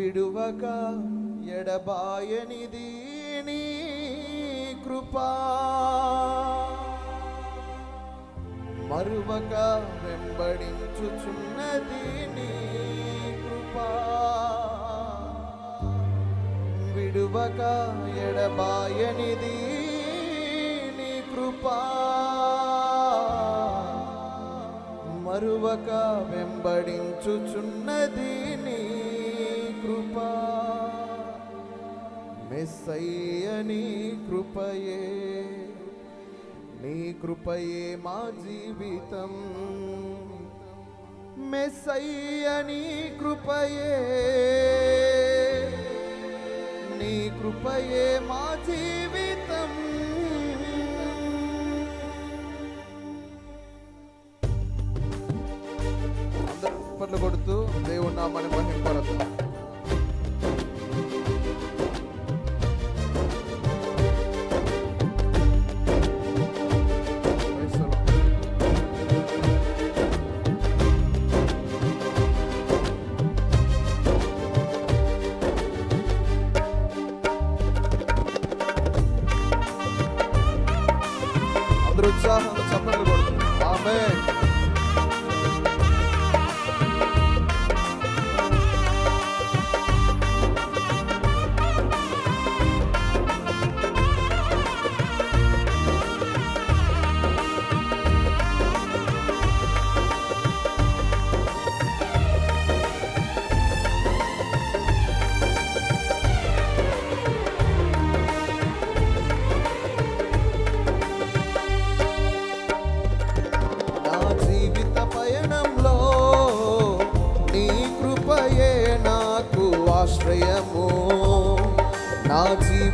విడువక ఎడబాయనిది నీ కృపా. మరువక వెంబడించుచున్నది నీ కృపా. విడువక ఎడబాయనిది నీ కృపా. మరువక వెంబడించుచున్నది నీ కృప. మెస్సయ్యని కృపయే. నీ కృపయే మా జీవితం. మెస్సయ్యని కృపయే. నీ కృపయే మా జీవితం. అందరూ కొడుతూ దేవుడు నామని మహింపడతాం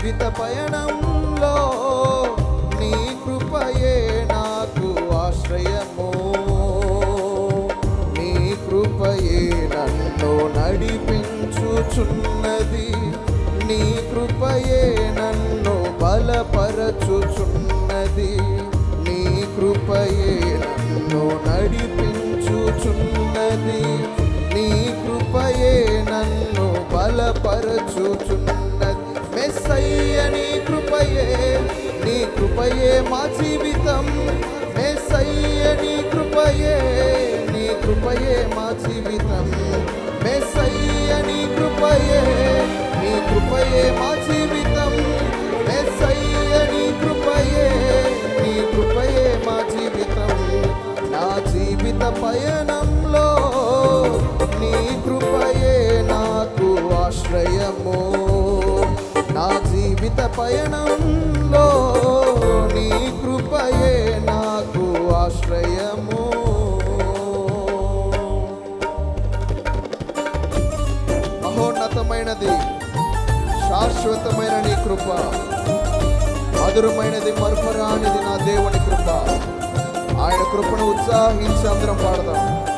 జీవిత పయనంలో నీ కృపయే నాకు ఆశ్రయము. నీ కృపయే నన్ను నడిపించుచున్నది. నీ కృపయే నన్ను బలపరచుచున్నది. నీ కృపయే నన్ను నడిపించుచున్నది. నీ కృపయే నన్ను బలపరచుచున్నది. మెస్సయ్య నీ కృపయే నీ కృపయే మా జీవితం. మెస్సయ్య నీ కృపయే నీ కృపయే మా జీవితం. మెస్సయ్య నీ కృపయే నీ కృపయే మా జీవితం. మెస్సయ్య నీ కృపయే నీ కృపయే మా జీవితం. నా జీవిత పయనంలో నీ కృపయే నాకు ఆశ్రయమో. నా జీవిత పయనంలో నీ కృపయే నాకు ఆశ్రయము. మహోన్నతమైనది శాశ్వతమైన నీ కృప. మధురమైనది మరుపరానిది నా దేవుని కృప. ఆయన కృపను ఉత్సాహించి అందరం పాడదాం.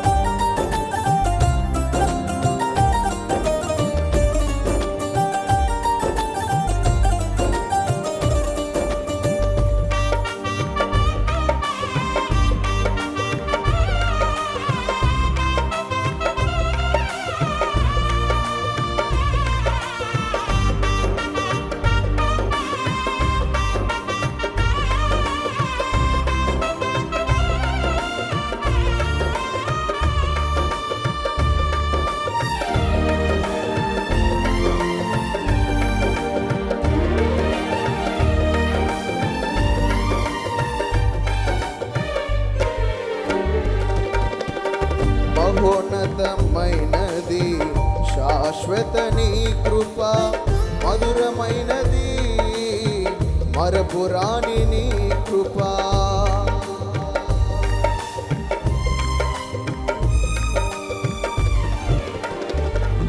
మరపురాని నీ కృప.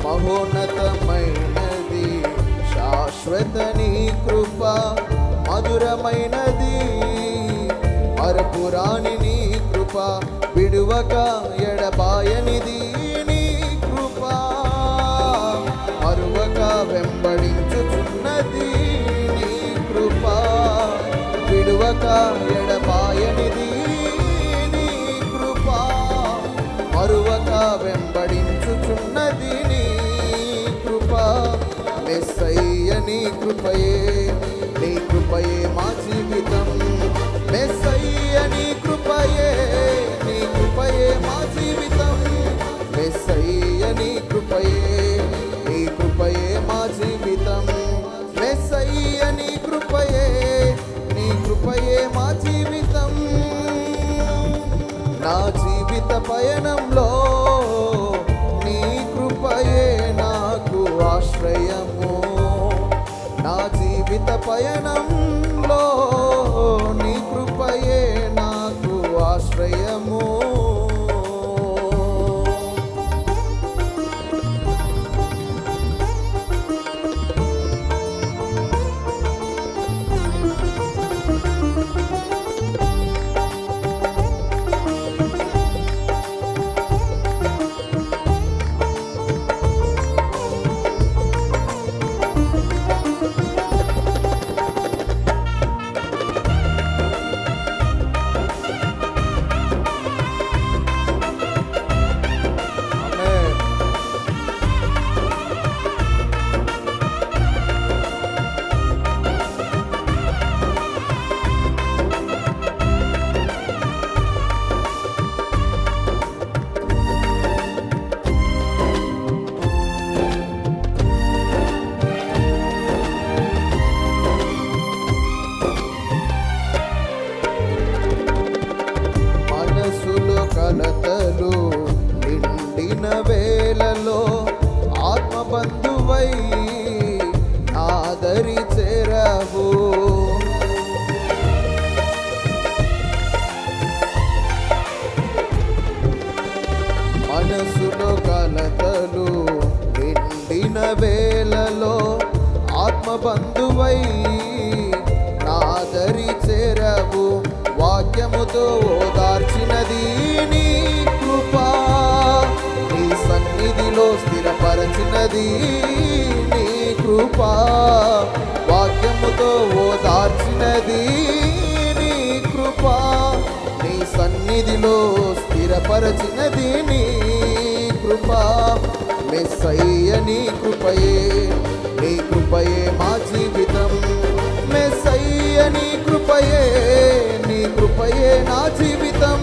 మహోన్నతమైనది శాశ్వత నీ కృప. మధురమైనది మరపురాణి నీ కృప. విడువక ఎడబాయనిది విడువక ఎడబాయనిది నీ కృప. మరువక వెంబడించుచున్నది నీ కృప. మెస్సయ్య నీ కృపయే నీ కృపయే మా జీవితం. జీవిత పయనంలో నీ కృపయే నిండిన వేళలో ఆత్మబంధువై ఆదరి చేరావు. మనసులో కలతలు నిండిన వేళలో ఆత్మబంధువై నాదరి చేరవు. వాక్యముతో ఓదార్చినది నీ సన్నిధిలో స్థిరపరచినది నీ కృపా. వాక్యముతో ఓదార్చినది నీ కృపా. నీ సన్నిధిలో స్థిరపరచినది నీ కృపా. మెస్సయ్య నీ కృపయే నీ కృపయే మా జీవితం. మెస్సయ్య నీ కృపయే నీ కృపయే నా జీవితం.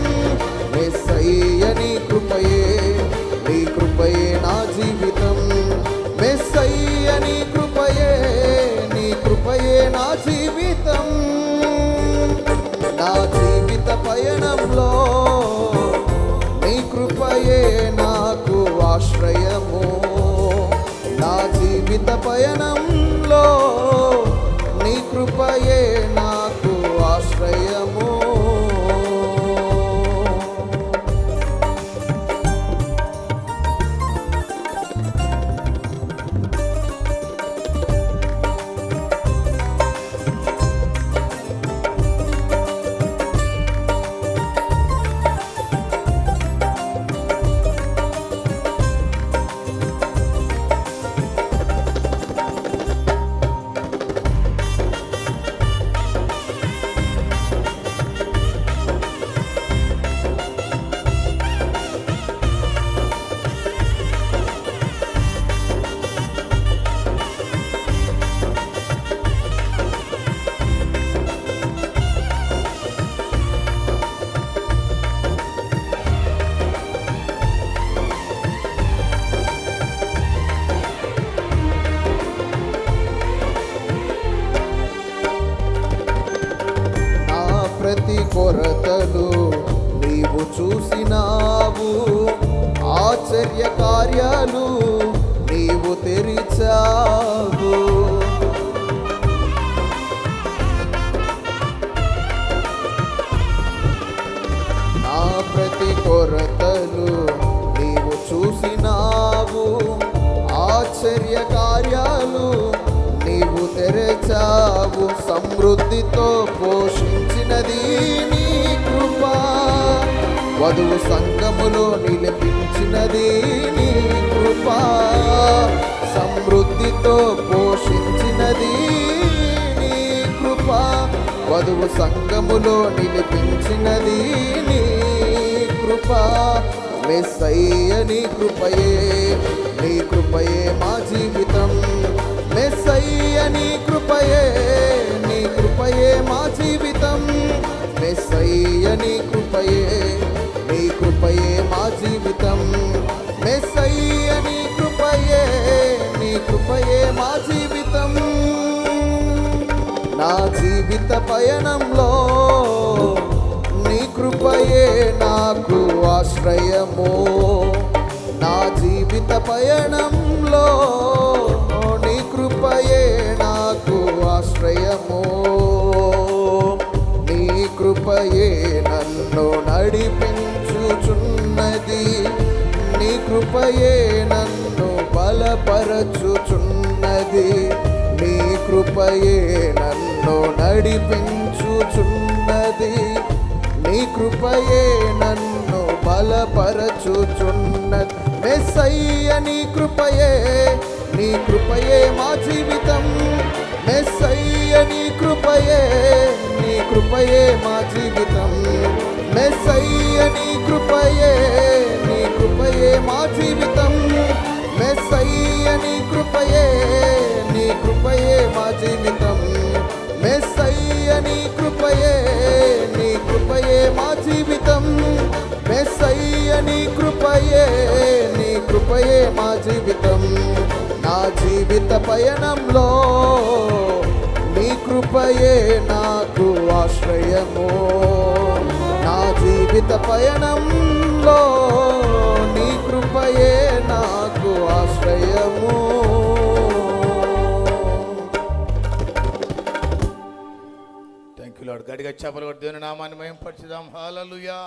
మెస్సయ్య నీ కృపయే కృపయే నా జీవితం. మెస్సయ్య నీ కృపయే నీ కృపయే నా జీవితం. నా జీవిత పయనంలో నీ కృపయే నాకు ఆశ్రయము. నా జీవిత పయనంలో నీ కృపయే ఆశ్చర్య కార్యాలు నీవు తెరచావు సమృద్ధితో పోషించినది నీ కృప. వధువు సంగములో నిలిపించినది నీ కృప. సమృద్ధితో పోషించినది నీ కృప. వధువు సంగములో నిలిపించినది నీ కృప. మెస్సయ్య నీ కృపయే. నీ కృపయే మా జీవితం. మెస్సయ్య నీ కృపయే నీ కృపయే మా జీవితం. మెస్సయ్య నీ కృపయే నీ కృపయే మా జీవితం. మెస్సయ్య నీ కృపయే నీ కృపయే మా జీవితం. నా జీవిత పయనంలో నీ కృపయే నాకు ఆశ్రయమో. నా జీవిత పయనంలో నీ కృపయే నాకు ఆశ్రయము. నీ కృపయే నన్ను నడిపించుచున్నది. నీ కృపయే నన్ను బలపరచుచున్నది. నీ కృపయే నన్ను నడిపించుచున్నది. నీ కృపయే నన్ను బలపరచుచున్నది మెస్సయ్య నీ కృపయే నీ కృపయే మా జీవితం. మెస్సయ్య నీ కృపయే నీ కృపయే మా జీవితం. మెస్సయ్య నీ కృపయే నీ కృపయే మా జీవితం. మెస్సయ్య నీ కృపయే నీ కృపయే మా జీవితం. మెస్సయ్య నీ కృపయే నీ కృపయే మా జీవితం. మెస్సయ్య నీ కృపయే నీ కృపయే మా జీవితం. నా జీవిత పయనంలో నీ కృపయే నాకు ఆశ్రయము. నా జీవిత పయనంలో నీ కృపయే నాకు ఆశ్రయము. థ్యాంక్ యూ లాడ్ గడిగా చెప్పలు దేవుని నామాన్ని మేము పరిచిదాం హాలలుయా